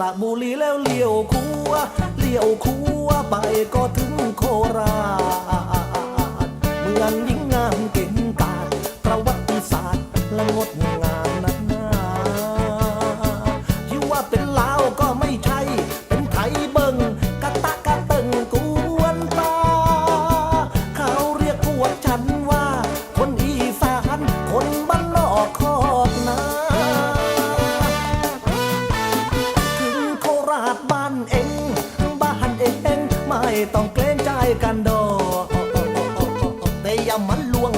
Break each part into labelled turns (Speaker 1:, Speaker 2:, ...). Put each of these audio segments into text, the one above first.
Speaker 1: ละบุรีแล้วเลี้ยวคัวเลี้ยวคัวไปก็ถึงโคราช เมืองยิ่งงามเก่งกาจ ต้องเกรงใจกันดอกแต่อย่ามันลวง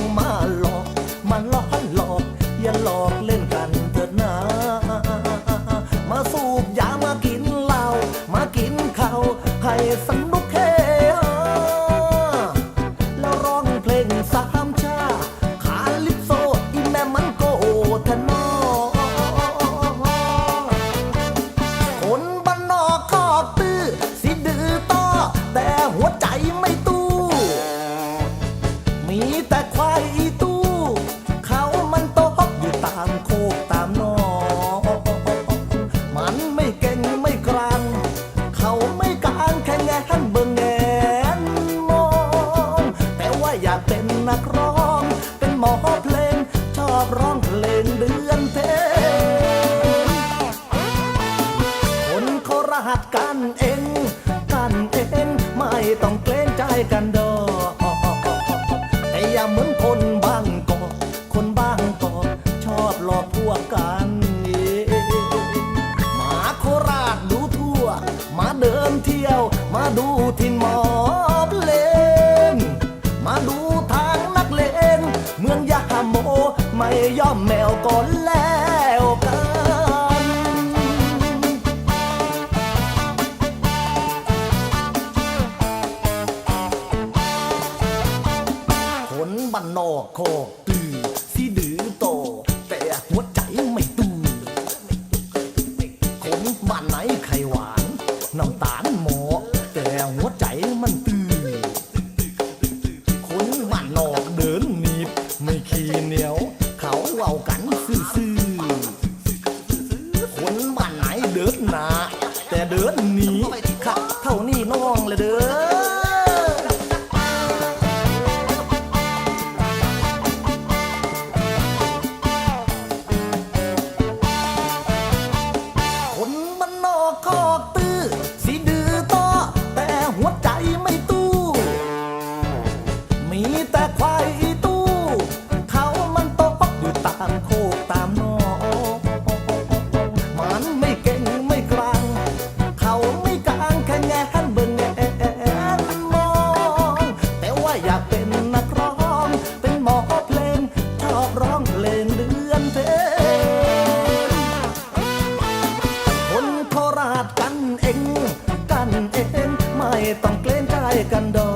Speaker 1: นักร้อง เป็นหมอเพลง ชอบร้องเพลงเดือนเพลงคนโคราชกันเอง กันเอง ไม่ต้องเกรงใจกันดอกแต่อย่าเหมือนคนบางกอกคนบางกอกชอบหลอกพวกกันมาโคราชดูทั่ว มาเดินเที่ยว มาดูทินหมอ ไม่ย่อมแมวก่อนแล้วกันคนบ้านนอกโคกตื่อสิดื้อโต แต่หัวใจไม่ตู้คนบ้านไหนไข่หวานน้ำตาลหมอแต่หัวใจมันตื้อคนบ้านนอกเดินหนีบไม่ขี้เหนียว ตามโคกตามนอมันไม่เก่งไม่กลาง เขาไม่กลางแค่แงนเบิ่งแงนมอง แต่ว่าอยากเป็นนักร้อง เป็นหมอเพลง ชอบร้องเพลงเดือนเพลงคนโคราชกันเอง กันเอง ไม่ต้องเกรงใจกันดอ